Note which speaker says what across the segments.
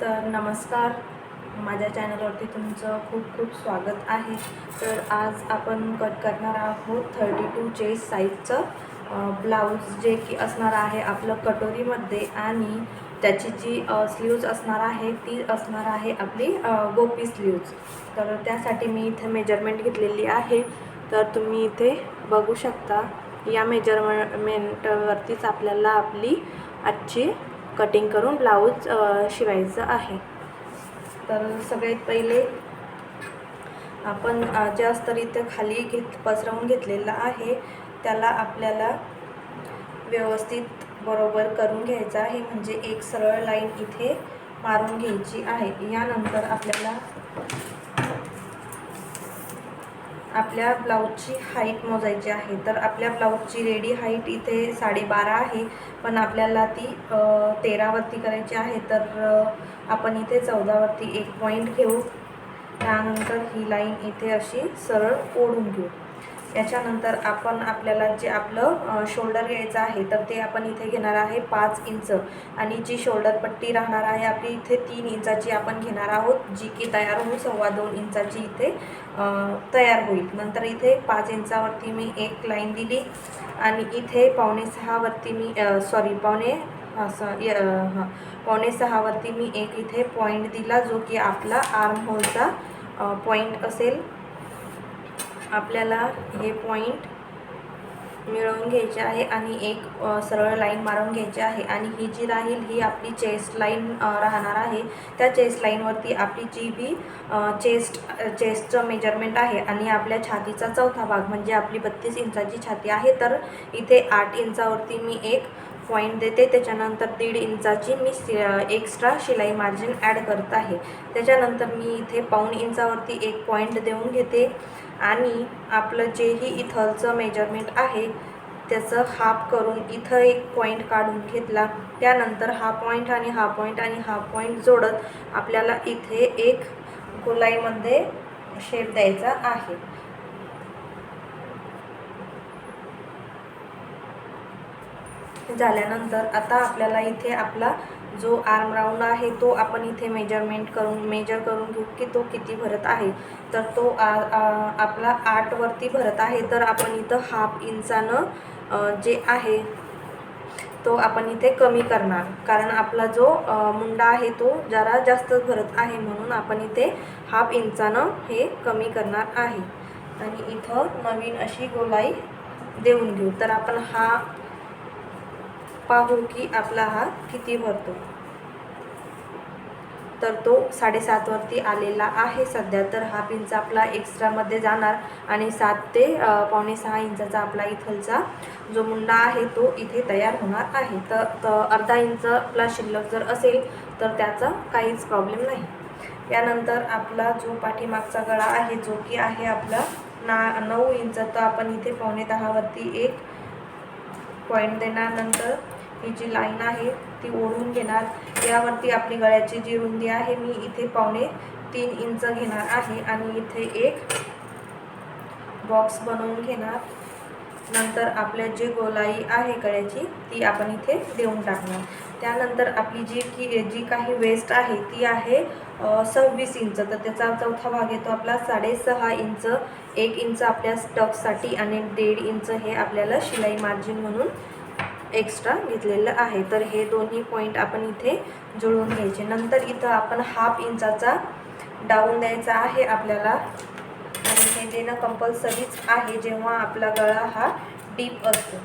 Speaker 1: तर नमस्कार. माझ्या चॅनलवरती तुमचं खूप खूप स्वागत आहे. तर आज आपण कट करणार आहोत थर्टी टू चेस साईजचं ब्लाऊज जे की असणार आहे आपलं कटोरीमध्ये आणि त्याची जी स्लीव्ज असणार आहे ती असणार आहे आपली गोपी स्लीव्ज तर त्यासाठी मी इथे मेजरमेंट घेतलेली आहे. तर तुम्ही इथे बघू शकता या मेजरमेंटवरतीच आपल्याला आपली आजची कटिंग करून ब्लाऊज शिवायचं आहे. तर सगळ्यात पहिले आपण जास्त जे खाली घेत पसरवून घेतलेला आहे त्याला आपल्याला व्यवस्थित बरोबर करून घ्यायचं आहे. म्हणजे एक सरळ लाईन इथे मारून घ्यायची आहे. यानंतर आपल्याला आपल्या ब्लाऊजची हाईट मोजायची आहे. तर आपल्या ब्लाऊजची रेडी हाईट इथे साडेबारा आहे. पण आपल्याला ती तेरावरती करायची आहे. तर आपण इथे चौदावरती एक पॉईंट घेऊ. त्यानंतर ही लाईन इथे अशी सरळ ओढून घेऊ. याच्यानंतर आपण आपल्याला जे आपलं शोल्डर घ्यायचं आहे तर ते आपण इथे घेणार आहे पाच इंच. आणि जी शोल्डर पट्टी राहणार आहे आपली इथे तीन इंचाची आपण घेणार आहोत जी की तयार होऊन सव्वा दोन इंचाची इथे तयार होईल. नंतर इथे पाच इंचावरती मी एक लाईन दिली आणि इथे पावणे सहावरती मी सॉरी पावणे हां स य हां पावणे सहावरती मी एक इथे पॉईंट दिला जो की आपला आर्म होलचा पॉईंट असेल. आपल्याला हे पॉईंट मिळवून घ्यायचे आहे आणि एक सरळ लाईन मारून घ्यायची आहे. आणि ही जी राहील ही आपली चेस्ट लाईन राहणार आहे. त्या चेस्ट लाईनवरती आपली जी बी चेस्ट चेस्टचं मेजरमेंट आहे. आणि आपल्या छातीचा चौथा भाग म्हणजे आपली बत्तीस इंचाची छाती आहे. तर इथे आठ इंचावरती मी एक पॉईंट देते. त्याच्यानंतर दीड इंचाची मी सि एक्स्ट्रा शिलाई मार्जिन ॲड करत आहे. त्याच्यानंतर मी इथे पाऊण इंचावरती एक पॉईंट देऊन घेते. आणि आपलं जेही इथलचं मेजरमेंट आहे त्याचं हाफ करून इथं एक पॉईंट काढून घेतला. त्यानंतर हा पॉईंट आणि हा पॉईंट आणि हा पॉईंट जोडत आपल्याला इथे एक गोलाईमध्ये शेप द्यायचा आहे. झाल्यानंतर आता आपल्याला इथे आपला जो आर्म राऊंड आहे तो आपण इथे मेजरमेंट करून मेजर करून घेऊ की तो किती भरत आहे. तर तो आ, आ, आपला आठवरती भरत आहे. तर आपण इथं हाफ इंचानं जे आहे तो आपण इथे कमी करणार. कारण आपला जो मुंडा आहे तो जरा जास्तच भरत आहे म्हणून आपण इथे हाफ इंचानं हे कमी करणार आहे. आणि इथं नवीन अशी गोलाई देऊन घेऊ. तर आपण हा पाहू की आपला हा किती भरतो. तर तो साडेसातवरती आलेला आहे सध्या. तर हा इंच आपला एक्स्ट्रामध्ये जाणार आणि सात ते पावणे सहा इंचाचा आपला इथलचा जो मुंडा आहे तो इथे तयार होणार आहे. तर तर अर्धा इंच आपला शिल्लक जर असेल तर त्याचा काहीच प्रॉब्लेम नाही. यानंतर आपला जो पाठीमागचा गळा आहे जो की आहे आपला ना नऊ इंच तर आपण इथे पावणे दहावरती एक पॉईंट देणार. नंतर ही जी लाईन आहे ती ओढून घेणार. यावरती आपली गळ्याची जी रुंदी आहे मी इथे पावणे तीन इंच घेणार आहे आणि इथे एक बॉक्स बनवून घेणार. नंतर आपल्या जी गोलाई आहे गळ्याची ती आपण इथे देऊन टाकणार. त्यानंतर आपली जी की जी काही वेस्ट आहे ती आहे सव्वीस इंच. तर त्याचा चौथा भाग येतो आपला साडेसहा इंच. एक इंच आपल्या स्टफसाठी आणि दीड इंच हे आपल्याला शिलाई मार्जिन म्हणून एक्स्ट्रा घेतलेलं आहे. तर हे दोन्ही पॉईंट आपण इथे जुळवून घ्यायचे. नंतर इथं आपण हाफ इंचाचा डाऊन द्यायचा आहे आपल्याला. आणि हे देणं कंपल्सरीच आहे जेव्हा आपला गळा हा डीप असतो.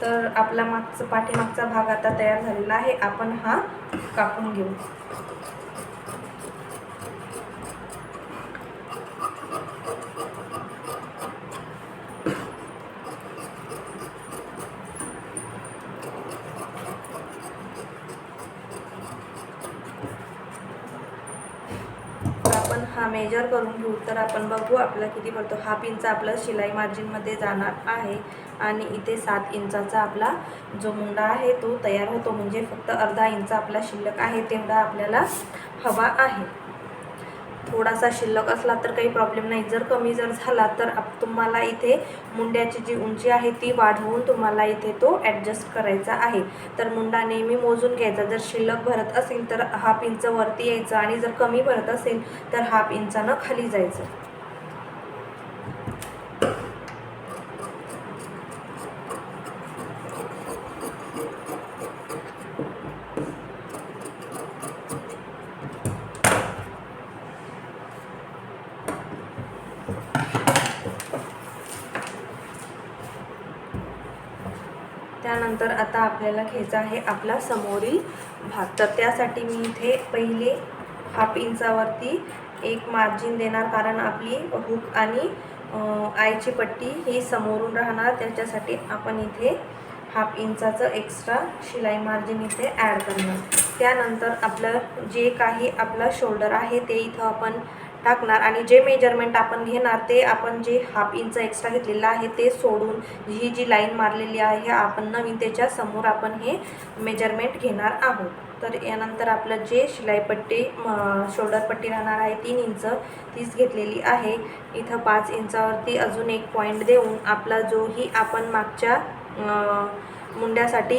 Speaker 1: तर आपला मागचा पाठीमागचा भाग आता तयार झालेला आहे. आपण हा कापून घेऊ आपण हा मेजर करून घेऊ तर आपण बघू आपला किती पडतो हाफ इंच आपलं शिलाई मार्जिनमध्ये जाणार आहे. आणि इथे सात इंचाचा आपला जो मुंडा आहे तो तयार होतो. म्हणजे फक्त अर्धा इंच आपला शिल्लक आहे तेवढा आपल्याला हवा आहे. थोडासा शिल्लक असला तर काही प्रॉब्लेम नाही. जर कमी जर झाला तर आप तुम्हाला इथे मुंड्याची जी उंची आहे ती वाढवून तुम्हाला इथे तो ॲडजस्ट करायचा आहे. तर मुंडा नेहमी मोजून घ्यायचा. जर शिल्लक भरत असेल तर हाफ इंच वरती यायचा आणि जर कमी भरत असेल तर हाफ इंचानं खाली जायचं. त्यानंतर आता आपल्याला घ्यायचा आहे आपला समोरील भाग. तर त्यासाठी मी इथे पहिले हाफ इंचावरती एक मार्जिन देणार कारण आपली हुक आणि आईची पट्टी ही समोरून राहणार. त्याच्यासाठी आपण इथे हाफ इंचाचं एक्स्ट्रा शिलाई मार्जिन इथे ॲड करणार. त्यानंतर आपलं जे काही आपलं शोल्डर आहे ते इथं आपण टाकणार आणि जे मेजरमेंट आपण घेणार ते आपण जे हाफ इंच एक्स्ट्रा घेतलेलं आहे ते सोडून ही जी लाईन मारलेली आहे आपण नवीन त्याच्यासमोर आपण हे मेजरमेंट घेणार आहोत. तर यानंतर आपलं जे शिलाईपट्टी शोल्डर पट्टी राहणार आहे तीन इंच तीच घेतलेली आहे. इथं पाच इंचावरती अजून एक पॉईंट देऊन आपला जोही आपण मागच्या मुंड्यासाठी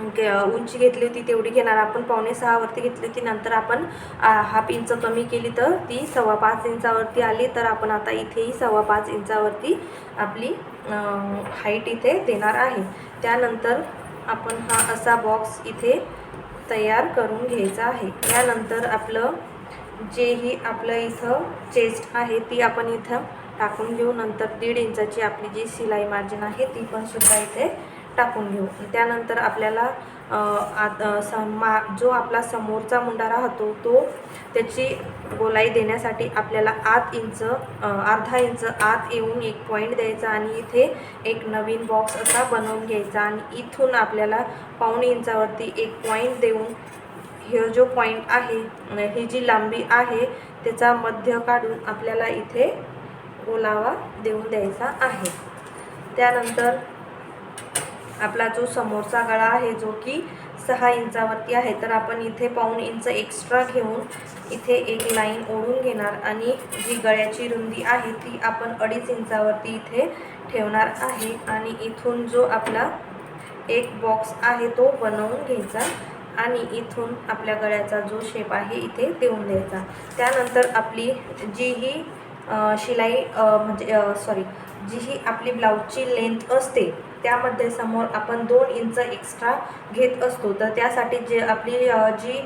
Speaker 1: उंची घेतली होती तेवढी घेणार. आपण पावणे सहावरती घेतली होती. नंतर आपण हाफ इंच कमी केली तर ती सव्वा पाच इंचावरती आली. तर आपण आता इथेही सव्वा पाच इंचावरती आपली हाईट इथे देणार आहे. त्यानंतर आपण हा असा बॉक्स इथे तयार करून घ्यायचा आहे. यानंतर आपलं जेही आपलं इथं चेस्ट आहे ती आपण इथं टाकून घेऊ. नंतर दीड इंचाची आपली जी शिलाई मार्जिन आहे ती पण सुद्धा इथे टाकून घेऊ. त्यानंतर आपल्याला आत समा जो आपला समोरचा मुंडा राहतो तो त्याची गोलाई देण्यासाठी आपल्याला आत इंच अर्धा इंच आत येऊन एक पॉईंट द्यायचा आणि इथे एक नवीन बॉक्स असा बनवून घ्यायचा. आणि इथून आपल्याला पाऊणे इंचावरती एक पॉईंट देऊन हे जो पॉईंट आहे ही जी लांबी आहे त्याचा मध्य काढून आपल्याला इथे गोलावा देऊन द्यायचा आहे. त्यानंतर आपला जो समोरचा गळा आहे जो की सहा इंचावरती आहे तर आपण इथे पाऊण इंच एक्स्ट्रा घेऊन इथे एक लाईन ओढून घेणार आणि जी गळ्याची रुंदी आहे ती आपण अडीच इंचावरती इथे ठेवणार आहे आणि इथून जो आपला एक बॉक्स आहे तो बनवून घ्यायचा आणि इथून आपल्या गळ्याचा जो शेप आहे इथे देऊन द्यायचा. त्यानंतर आपली जी ही शिलाई म्हणजे सॉरी जी ही आपली ब्लाऊजची लेंथ असते त्यामध्ये समोर आपण दोन इंच एक्स्ट्रा घेत असतो. तर त्यासाठी जे आपली जी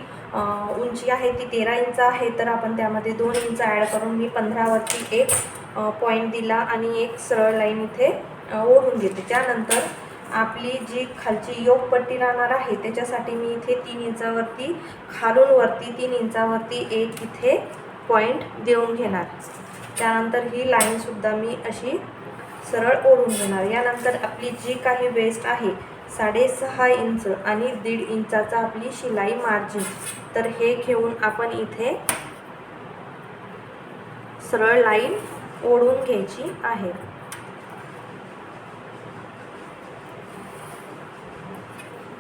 Speaker 1: उंची आहे ती तेरा इंच आहे. तर आपण त्यामध्ये दोन इंच ॲड करून मी पंधरावरती एक पॉईंट दिला आणि एक सरळ लाईन इथे ओढून घेते. त्यानंतर आपली जी खालची योगपट्टी राहणार आहे त्याच्यासाठी मी इथे तीन इंचावरती खालून वरती तीन इंचावरती एक इथे पॉईंट देऊन घेणार. त्यानंतर ही लाईनसुद्धा मी अशी सरळ ओढून घेणार. यानंतर आपली जी काही वेस्ट आहे साडेसहा इंच आणि दीड इंचाचा आपली शिलाई मार्जिन तर हे घेऊन आपण इथे सरळ लाईन ओढून घ्यायची आहे.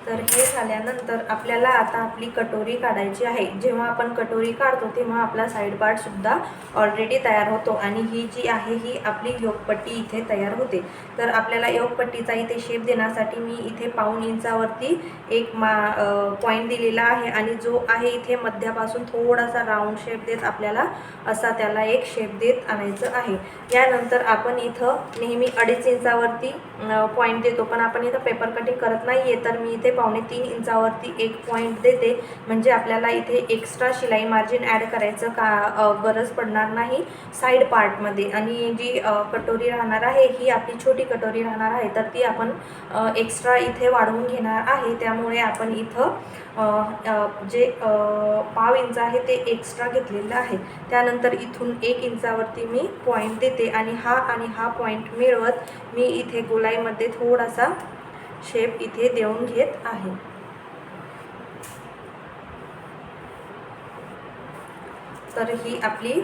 Speaker 1: तर हे झाल्यानंतर आपल्याला आता आपली कटोरी काढायची आहे. जेव्हा आपण कटोरी काढतो तेव्हा आपला साईड पार्टसुद्धा ऑलरेडी तयार होतो आणि ही जी आहे ही आपली योगपट्टी इथे तयार होते. तर आपल्याला योगपट्टीचा इथे शेप देण्यासाठी मी इथे पाऊण इंचावरती एक मा पॉईंट दिलेला आहे आणि जो आहे इथे मध्यापासून थोडासा राऊंड शेप देत आपल्याला असा त्याला एक शेप देत आणायचं आहे. यानंतर आपण इथं नेहमी अडीच इंचावरती पॉईंट देतो. पण आपण इथं पेपर कटिंग करत नाही आहे तर मी इथे पावणे तीन इंचावरती एक पॉईंट देते. म्हणजे आपल्याला इथे एक्स्ट्रा शिलाई मार्जिन ॲड करायचं का गरज पडणार नाही साईड पार्टमध्ये आणि जी कटोरी राहणार आहे ही आपली छोटी कटोरी राहणार आहे तर ती आपण एक्स्ट्रा इथे वाढवून घेणार आहे. त्यामुळे आपण इथं जे पाव इंच आहे ते एक्स्ट्रा घेतलेलं आहे. त्यानंतर इथून एक इंचावरती मी पॉईंट देते. आणि हा आणि हा पॉईंट मिळवत मी इथे गोलाईमध्ये थोडासा शेप इथे देऊन घेत आहे. तर ही आपली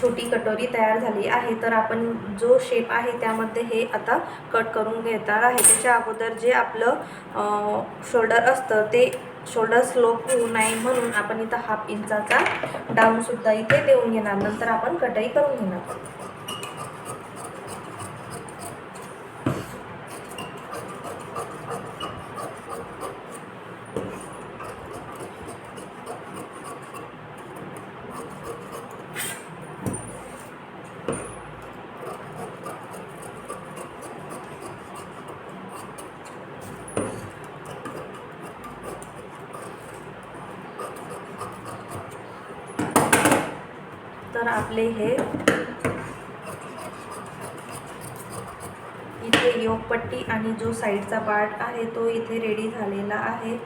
Speaker 1: छोटी कटोरी तयार झाली आहे. तर आपण जो शेप आहे त्यामध्ये हे आता कट करून घेणार आहे. त्याच्या अगोदर जे आपलं शोल्डर असतं ते शोल्डर स्लोप होऊ नये म्हणून आपण इथं हाफ इंचाचा डाऊनसुद्धा इथे देऊन घेणार. नंतर आपण कटाई करून घेणार. तर आपले हे. इथे योगपट्टी आणि जो साईडचा पार्ट आहे तो इथे रेडी झालेला आहे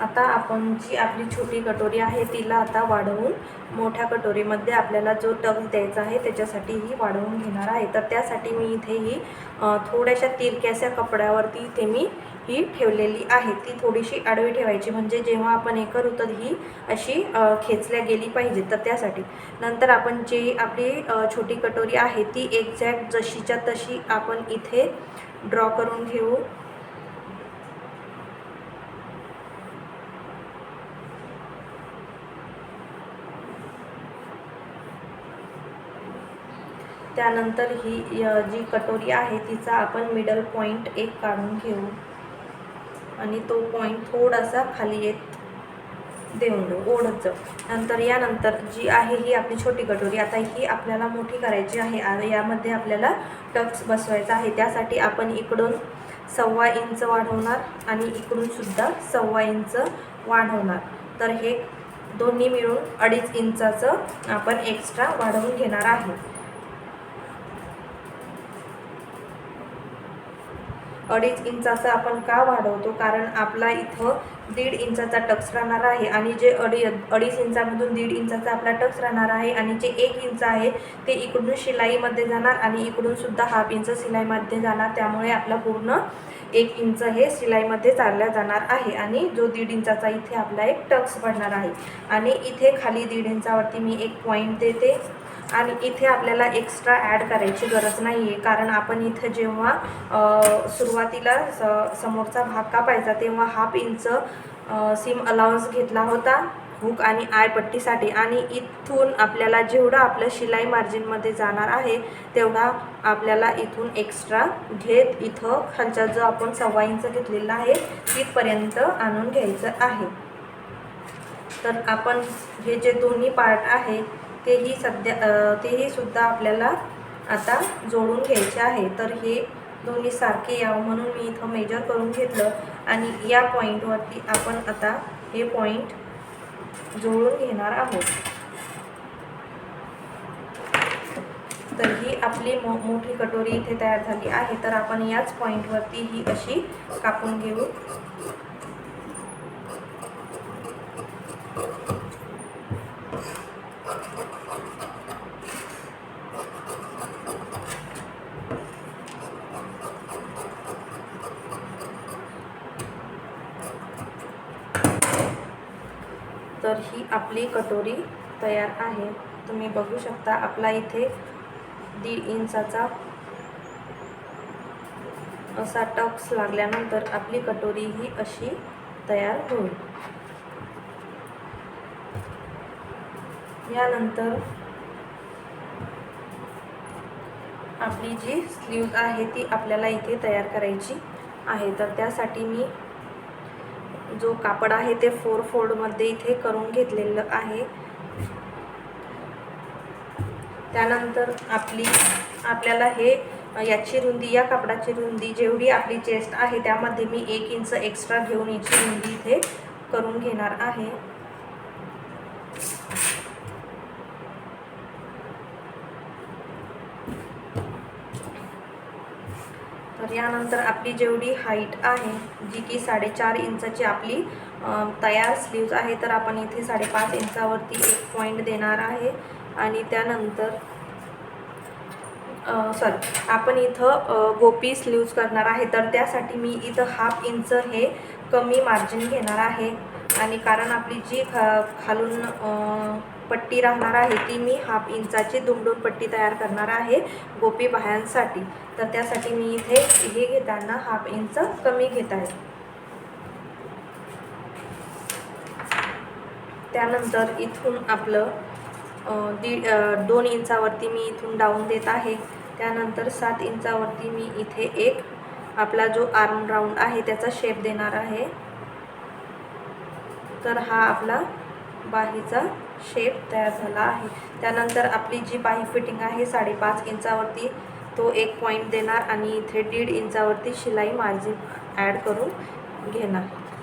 Speaker 1: आता आपण जी आपली छोटी कटोरी आहे तिला आता वाढवून मोठ्या कटोरीमध्ये आपल्याला जो टक द्यायचा आहे त्याच्यासाठी ही वाढवून घेणार आहे. तर त्यासाठी मी इथे ही थोड्याशा तिरक्याशा कपड्यावरती इथे मी ही ठेवलेली आहे. ती थोडीशी आडवी ठेवायची म्हणजे जेव्हा आपण हे करू तर ही अशी खेचल्या गेली पाहिजे. तर त्यासाठी नंतर आपण जी आपली छोटी कटोरी आहे ती एक्झॅक्ट जशीच्या तशी आपण इथे ड्रॉ करून घेऊ. त्यानंतर ही जी कटोरी आहे तिचा आपण मिडल पॉईंट एक काढून घेऊ. आणि तो पॉईंट थोडासा खाली येत देऊन देऊ ओढत जाऊ. नंतर यानंतर जी आहे ही आपली छोटी कटोरी आता ही आपल्याला मोठी करायची आहे आणि यामध्ये आपल्याला टक्स बसवायचा आहे. त्यासाठी आपण इकडून सव्वा इंच वाढवणार आणि इकडूनसुद्धा सव्वा इंच वाढवणार. तर हे दोन्ही मिळून अडीच इंचाचं आपण एक्स्ट्रा वाढवून घेणार आहे. अडीच इंचाचा आपण का वाढवतो? कारण आपला इथं दीड इंचाचा टक्स राहणार आहे आणि जे अडी अडीच इंचामधून दीड इंचाचा आपला टक्स राहणार आहे आणि जे एक इंच आहे ते इकडून शिलाईमध्ये जाणार आणि इकडून सुद्धा हाफ इंच शिलाईमध्ये जाणार. त्यामुळे आपला पूर्ण एक इंच हे शिलाईमध्ये चालल्या जाणार आहे आणि जो दीड इंचाचा इथे आपला एक टक्स पडणार आहे. आणि इथे खाली दीड इंचावरती मी एक पॉईंट देते. आणि इथे आपल्याला एक्स्ट्रा ॲड करायची गरज नाही आहे कारण आपण इथं जेव्हा सुरुवातीला स समोरचा भाग कापायचा तेव्हा हाफ इंच सिम अलाउन्स घेतला होता हुक आणि आय पट्टीसाठी. आणि इथून आपल्याला जेवढं आपलं शिलाई मार्जिनमध्ये जाणार आहे तेवढा आपल्याला इथून एक्स्ट्रा घेत इथं खालचा जो आपण सव्वा इंच घेतलेला आहे तिथपर्यंत आणून घ्यायचं आहे. तर आपण हे जे दोन्ही पार्ट आहे तेही सध्या तेही सुद्धा आपल्याला आता जोडून घ्यायचे आहे. तर हे दोन्ही सारखे यावं म्हणून मी इथं मेजर करून घेतलं आणि या पॉईंटवरती आपण आता हे पॉईंट जोडून घेणार आहोत. तर ही आपली मो मोठी कटोरी इथे तयार झाली आहे. तर आपण याच पॉईंटवरती ही अशी कापून घेऊ. तर ही आपली कटोरी तयार आहे. तुम्ही बघू शकता आपला इथे दीड इंचाचा असा टक्स लागल्यानंतर आपली कटोरी ही अशी तयार होईल. यानंतर आपली जी स्लीव्ज आहे ती आपल्याला इथे तयार करायची आहे. तर त्यासाठी मी जो कापड आहे ते फोर फोल्डमध्ये इथे करून घेतलेलं आहे. त्यानंतर आपली आपल्याला हे याची रुंदी या कापडाची रुंदी जेवढी आपली चेस्ट आहे त्यामध्ये मी एक इंच एक्स्ट्रा घेऊन याची रुंदी इथे करून घेणार आहे. त्यानंतर आपली जेवढी हाईट आहे जी की साडेचार इंचाची आपली तयार स्लीव्ज आहे तर आपण इथे साडेपाच इंचावरती एक पॉईंट देणार आहे. आणि त्यानंतर सॉरी आपण इथं गोपी स्लीव्ज करणार आहे. तर त्यासाठी मी इथं हाफ इंच हे कमी मार्जिन घेणार आहे. आणि कारण आपली जी खा खालून पट्टी राहणार आहे ती मी हाफ इंचाची दुमडून पट्टी तयार करणार आहे गोपी बाह्यांसाठी तर त्यासाठी मी इथे हे घेताना हाफ इंच कमी घेत आहे. त्यानंतर इथून आपलं दीड दोन इंचावरती मी इथून डाऊन देत आहे. त्यानंतर सात इंचावरती मी इथे एक आपला जो आर्म राऊंड आहे त्याचा शेप देणार आहे. तर हा आपला बाहीचा शेप तयार झाला आहे. त्यानंतर आपली जी बाही फिटिंग आहे साडेपाच इंचावरती तो एक पॉईंट देणार आणि इथे दीड इंचावरती शिलाई मार्जिन ॲड करून घेणार.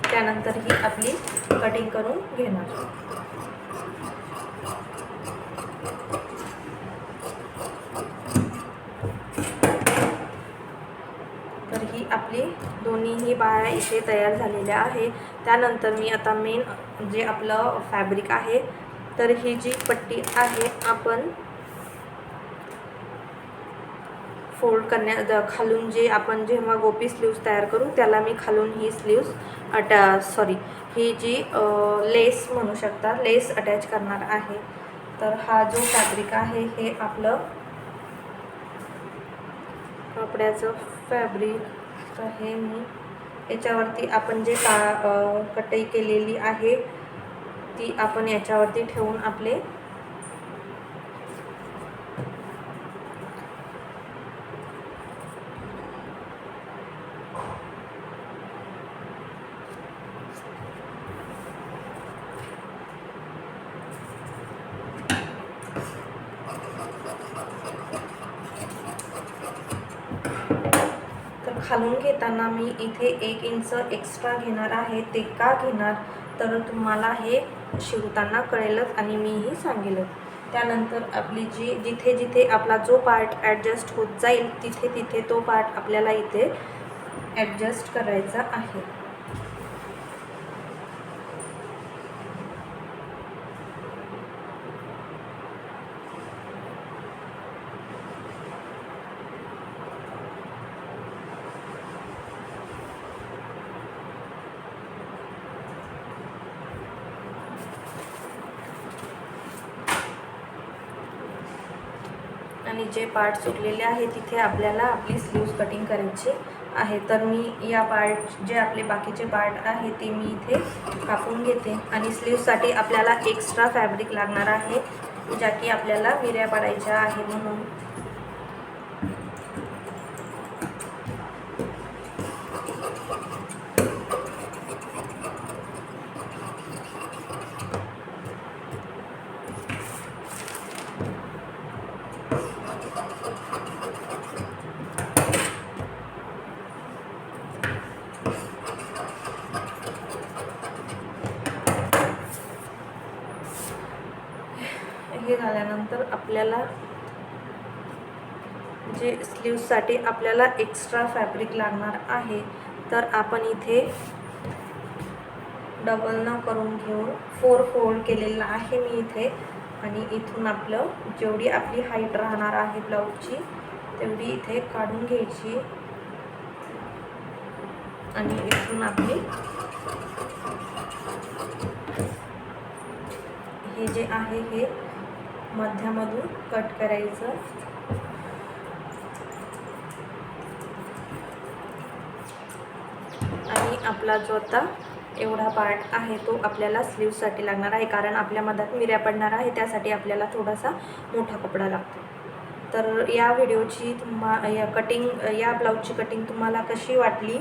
Speaker 1: त्यानंतर ही आपली कटिंग करून घेणार. तर ही आपली दोन्हीही बाया इथे तयार झालेल्या आहे. त्यानंतर मी आता मेन जे आपलं फॅब्रिक आहे तर ही जी पट्टी आहे आपण फोल्ड करण्या खालून जे आपण जेव्हा गोपी स्लीव्स तयार करू त्याला मी खालून ही स्लीव्स अटॅ सॉरी ही जी लेस म्हणू शकता लेस अटॅच करणार आहे. तर हा जो फॅब्रिक आहे हे आपलं कपड्याचं फॅब्रिक तर हे मी याच्यावरती आपण जे का कटई केलेली आहे ती आपण याच्यावरती ठेवून आपले तर खालून घेताना मी इथे एक इंच एक्स्ट्रा घेणार आहे ते का घेणार? तर तुम्हाला हे शिवताना कळेलच आणि मीही सांगेलच. त्यानंतर आपली जी जिथे जिथे आपला जो पार्ट ॲडजस्ट होत जाईल तिथे तिथे तो पार्ट आपल्याला इथे ॲडजस्ट करायचा आहे. जे पार्ट सुटलेले आहे तिथे आपल्याला आपली स्लीव्ज कटिंग करायची आहे. तर मी या पार्ट जे आपले बाकीचे पार्ट आहे ते मी इथे कापून घेते. आणि स्लीव्जसाठी आपल्याला एक्स्ट्रा फॅब्रिक लागणार आहे ज्या की आपल्याला विऱ्या पाडायच्या आहे म्हणून हे झाल्यानंतर आपल्याला जे साठी आपल्याला एक्स्ट्रा फॅब्रिक लागणार आहे. तर आपण इथे डबल न करून घेऊन फोर फोल्ड केलेला आहे मी इथे. आणि इथून आपलं जेवढी आपली हाईट राहणार आहे ब्लाऊजची तेवढी इथे काढून घ्यायची. आणि इथून आपली हे जे आहे हे मध्यामधून कट करायचं आणि आपला जो आता एवढा पार्ट आहे तो आपल्याला स्लीवसाठी लागणार आहे. कारण आपल्या मधात मिऱ्या पडणार आहे त्यासाठी आपल्याला थोडासा मोठा कपडा लागतो. तर या व्हिडिओची तुम्हा या कटिंग या ब्लाऊजची कटिंग तुम्हाला कशी वाटली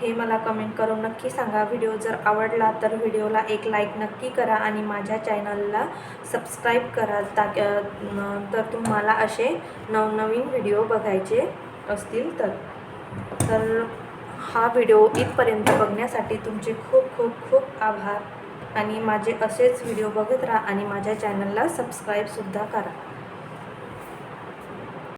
Speaker 1: हे मला कमेंट करून नक्की सांगा. व्हिडिओ जर आवडला तर व्हिडिओला एक लाईक नक्की करा आणि माझ्या चॅनलला सबस्क्राईब करा. ता तर तुम्हाला असे नवनवीन व्हिडिओ बघायचे असतील तर. तर हा व्हिडिओ इथपर्यंत बघण्यासाठी तुमचे खूप खूप खूप आभार. आणि माझे असेच व्हिडिओ बघत राहा आणि माझ्या चॅनलला सबस्क्राईबसुद्धा करा.